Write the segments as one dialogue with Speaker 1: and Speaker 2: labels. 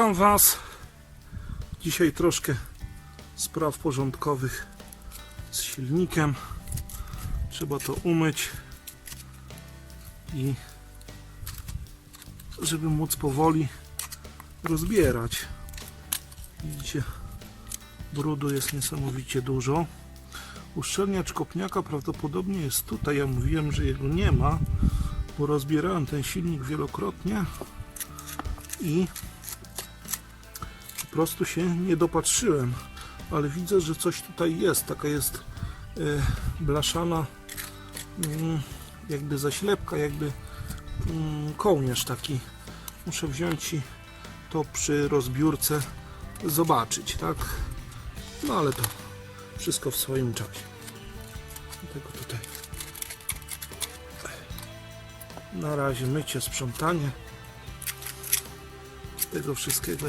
Speaker 1: Witam Was. Dzisiaj troszkę spraw porządkowych z silnikiem. Trzeba to umyć i żeby móc powoli rozbierać. Widzicie, brudu jest niesamowicie dużo. Uszczelniacz kopniaka prawdopodobnie jest tutaj. Ja mówiłem, że jego nie ma, bo rozbierałem ten silnik wielokrotnie i prostu się nie dopatrzyłem, ale widzę, że coś tutaj jest. Taka jest e, blaszana mm, jakby zaślepka, jakby mm, kołnierz taki. Muszę wziąć i to przy rozbiórce zobaczyć, tak? No ale to wszystko w swoim czasie. Dlatego tutaj na razie mycie, sprzątanie tego wszystkiego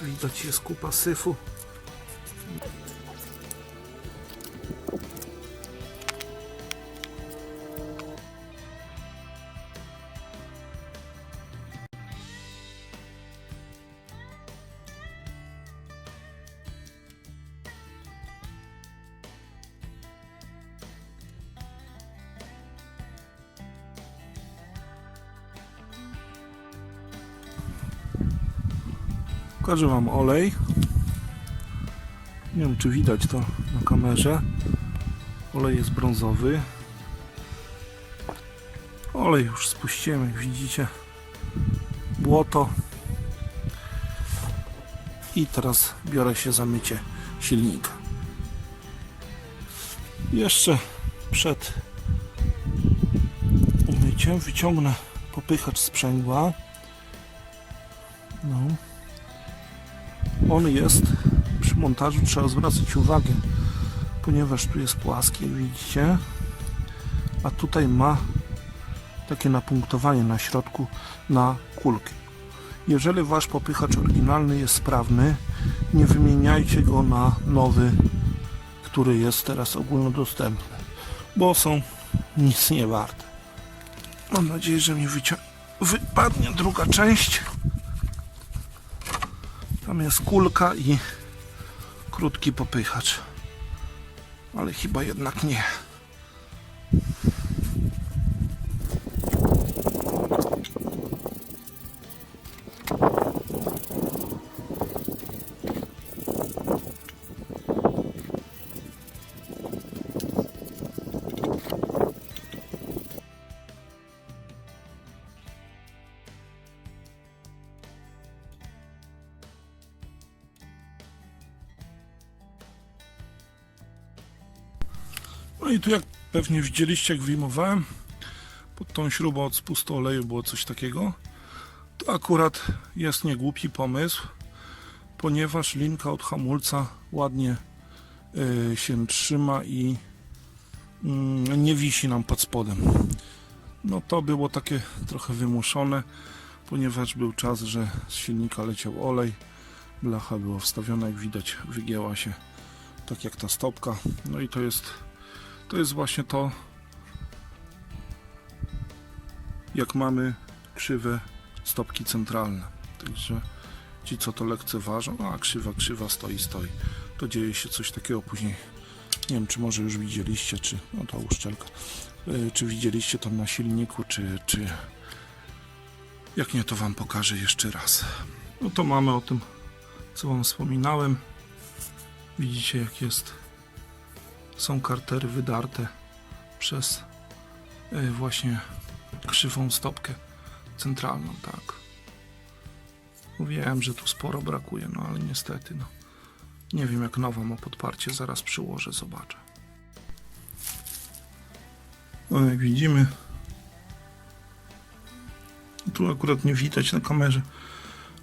Speaker 1: jak widać jest kupa Pokażę Wam olej. Nie wiem, czy widać to na kamerze. Olej jest brązowy. Olej już spuściłem, jak widzicie. Błoto. I teraz biorę się za mycie silnika. Jeszcze przed umyciem wyciągnę popychacz sprzęgła. No. On jest przy montażu, trzeba zwracać uwagę, ponieważ tu jest płaski, widzicie, a tutaj ma takie napunktowanie na środku na kulkę. Jeżeli wasz popychacz oryginalny jest sprawny, nie wymieniajcie go na nowy, który jest teraz ogólnodostępny, bo są nic nie warte. Mam nadzieję, że mi wypadnie druga część. Tam jest kulka i krótki popychacz. Ale chyba jednak nie. No i tu jak pewnie widzieliście, jak wyjmowałem, pod tą śrubą od spustu oleju było coś takiego. To akurat jest niegłupi pomysł, ponieważ linka od hamulca ładnie y, się trzyma i mm, nie wisi nam pod spodem. No to było takie trochę wymuszone, ponieważ był czas, że z silnika leciał olej, blacha była wstawiona, jak widać wygięła się tak jak ta stopka. No i to jest to jest właśnie to, jak mamy krzywe stopki centralne. Także ci, co to lekceważą, a krzywa, krzywa stoi, stoi. To dzieje się coś takiego później. Nie wiem, czy może już widzieliście, czy no to uszczelka, yy, czy widzieliście to na silniku, czy, czy jak nie, to Wam pokażę jeszcze raz. No to mamy o tym, co Wam wspominałem. Widzicie, jak jest są kartery wydarte przez y, właśnie krzywą stopkę centralną, tak. Mówiłem, że tu sporo brakuje, no ale niestety, no. Nie wiem jak nowa ma podparcie, zaraz przyłożę, zobaczę. No jak widzimy, tu akurat nie widać na kamerze,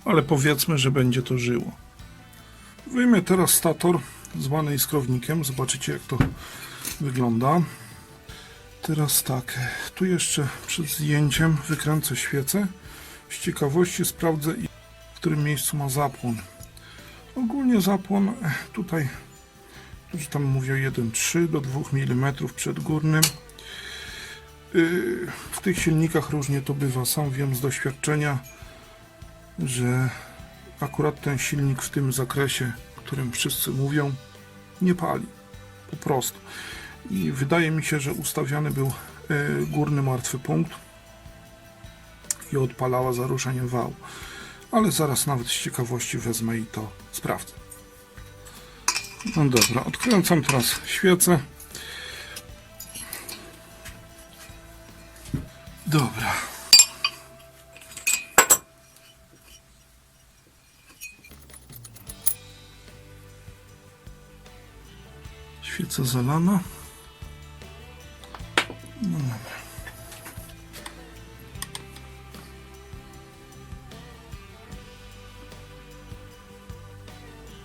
Speaker 1: ale powiedzmy, że będzie to żyło. Wyjmę teraz stator zwany iskrownikiem. Zobaczycie jak to wygląda. Teraz tak, tu jeszcze przed zdjęciem wykręcę świecę. Z ciekawości sprawdzę w którym miejscu ma zapłon. Ogólnie zapłon eh, tutaj, którzy tam mówią 1,3 do 2 mm przed górnym. Yy, W tych silnikach różnie to bywa. Sam wiem z doświadczenia, że akurat ten silnik w tym zakresie, którym wszyscy mówią, nie pali. Po prostu. I wydaje mi się, że ustawiany był e, górny martwy punkt i odpalała za ruszeniem wału. Ale zaraz nawet z ciekawości wezmę i to sprawdzę. No dobra, odkręcam teraz świecę. Dobra. Świeca zalana. No dobra.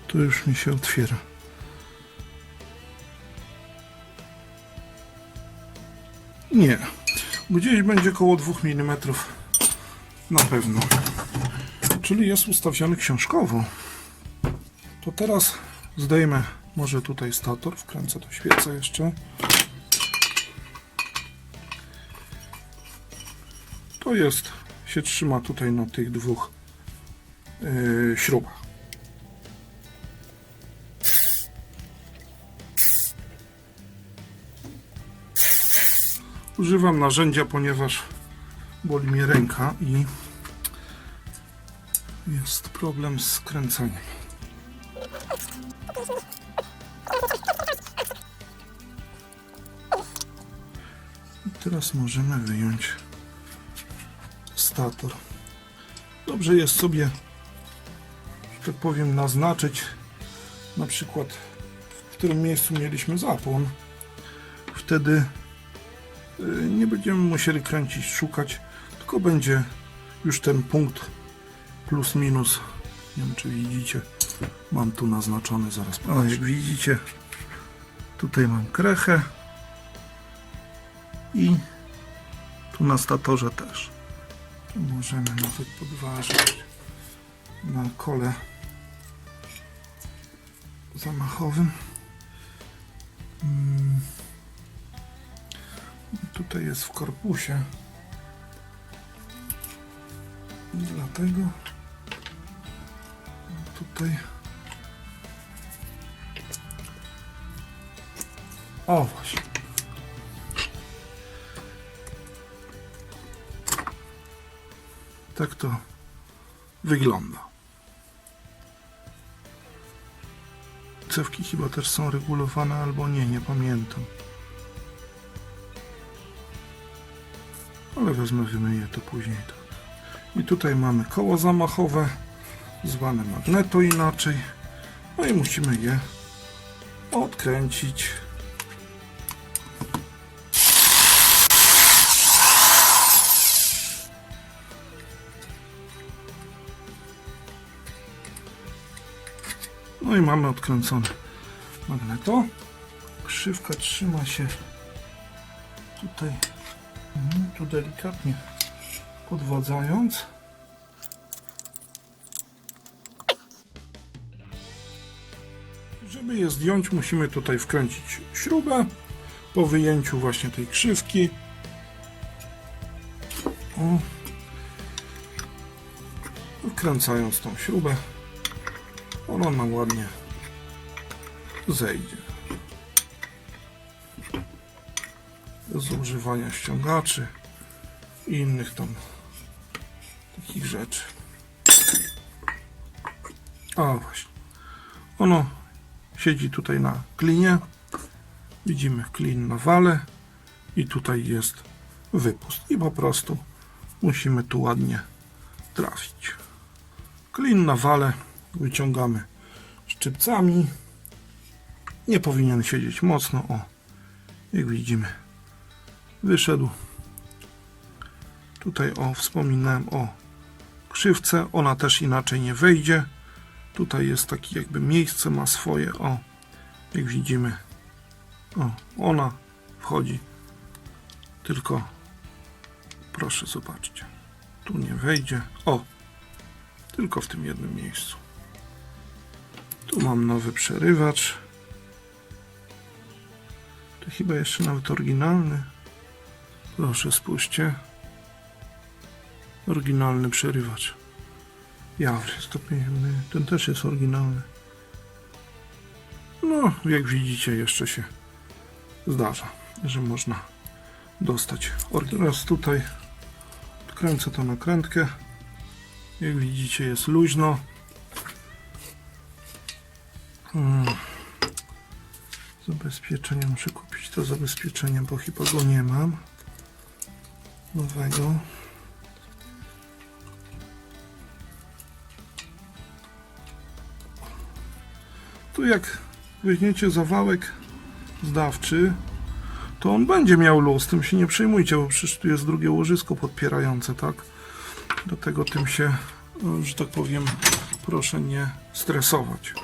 Speaker 1: Tu już mi się otwiera. Nie. Gdzieś będzie koło 2 mm. Na pewno. Czyli jest ustawiony książkowo. To teraz zdejmę może tutaj stator, wkręcę do świecę jeszcze. To jest, się trzyma tutaj na tych dwóch yy, śrubach. Używam narzędzia, ponieważ boli mnie ręka i jest problem z kręceniem. Teraz możemy wyjąć stator. Dobrze jest sobie, że tak powiem, naznaczyć na przykład w którym miejscu mieliśmy zapłon. Wtedy y, nie będziemy musieli kręcić, szukać, tylko będzie już ten punkt plus minus. Nie wiem czy widzicie, mam tu naznaczony zaraz. O, jak widzicie, tutaj mam krechę i tu na statorze też. Możemy nawet podważyć na kole zamachowym. Mm. Tutaj jest w korpusie. Dlatego tutaj. O właśnie. Tak to wygląda. Cewki chyba też są regulowane albo nie, nie pamiętam. Ale wezmę, wymyję to później. I tutaj mamy koło zamachowe, zwane magneto inaczej. No i musimy je odkręcić. No i mamy odkręcone magneto. Krzywka trzyma się tutaj, mhm, tu delikatnie podwadzając. Żeby je zdjąć, musimy tutaj wkręcić śrubę po wyjęciu właśnie tej krzywki. O. Wkręcając tą śrubę, ona nam ładnie zejdzie. Bez używania ściągaczy i innych tam takich rzeczy. A właśnie. Ono siedzi tutaj na klinie. Widzimy klin na wale i tutaj jest wypust. I po prostu musimy tu ładnie trafić. Klin na wale wyciągamy szczypcami. Nie powinien siedzieć mocno. O, jak widzimy, wyszedł. Tutaj o, wspominałem o krzywce. Ona też inaczej nie wejdzie. Tutaj jest takie jakby miejsce, ma swoje. O, jak widzimy, o, ona wchodzi. Tylko proszę zobaczcie. Tu nie wejdzie. O, tylko w tym jednym miejscu. Tu mam nowy przerywacz. To chyba jeszcze nawet oryginalny. Proszę spójrzcie. Oryginalny przerywacz. Stopień chemiczny. Ten też jest oryginalny. No, jak widzicie, jeszcze się zdarza, że można dostać. Teraz tutaj odkręcę tą nakrętkę. Jak widzicie, jest luźno. Hmm. Zabezpieczenie muszę kupić to zabezpieczenie, bo chyba go nie mam. Nowego. Tu jak weźmiecie zawałek zdawczy, to on będzie miał luz, tym się nie przejmujcie, bo przecież tu jest drugie łożysko podpierające, tak? Dlatego tym się, no, że tak powiem, proszę nie stresować.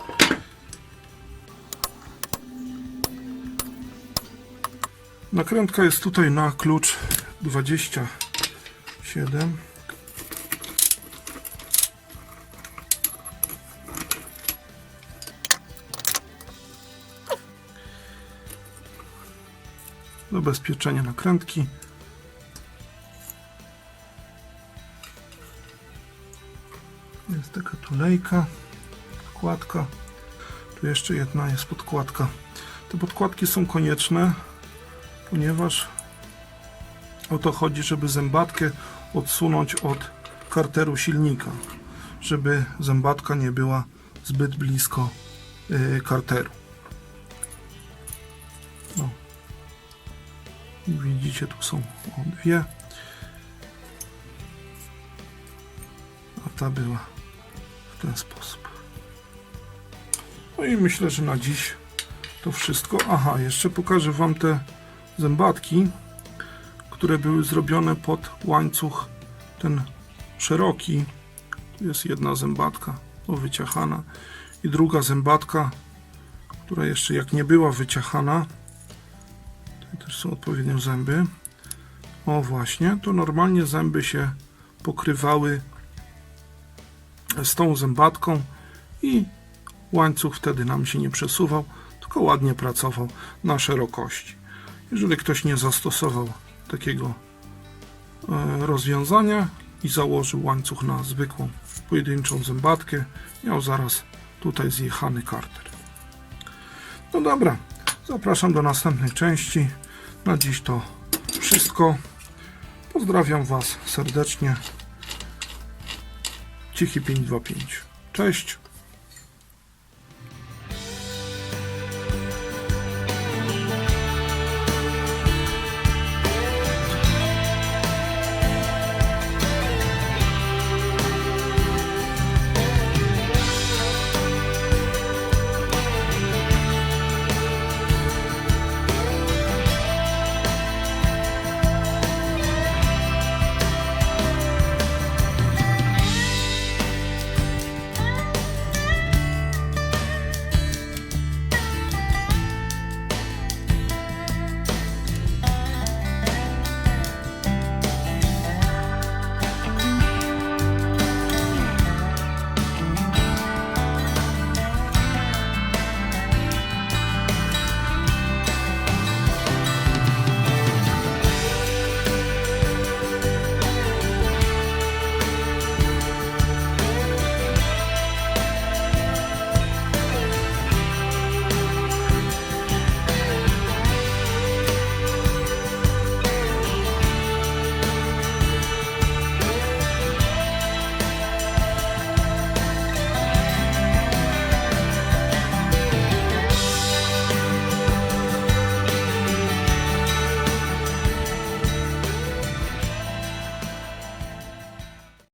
Speaker 1: Nakrętka jest tutaj na klucz 27. Zabezpieczenie nakrętki. Jest taka tulejka, podkładka. Tu jeszcze jedna jest podkładka. Te podkładki są konieczne, ponieważ o to chodzi, żeby zębatkę odsunąć od karteru silnika, żeby zębatka nie była zbyt blisko y, karteru. No. Widzicie, tu są dwie. A ta była w ten sposób. No i myślę, że na dziś to wszystko. Aha, jeszcze pokażę Wam te zębatki, które były zrobione pod łańcuch ten szeroki. Tu jest jedna zębatka o, wyciachana i druga zębatka, która jeszcze jak nie była wyciachana, tutaj też są odpowiednio zęby. O właśnie, to normalnie zęby się pokrywały z tą zębatką i łańcuch wtedy nam się nie przesuwał, tylko ładnie pracował na szerokości. Jeżeli ktoś nie zastosował takiego e, rozwiązania i założył łańcuch na zwykłą pojedynczą zębatkę, miał zaraz tutaj zjechany karter. No dobra, zapraszam do następnej części. Na dziś to wszystko. Pozdrawiam Was serdecznie. Cichy 525. Cześć.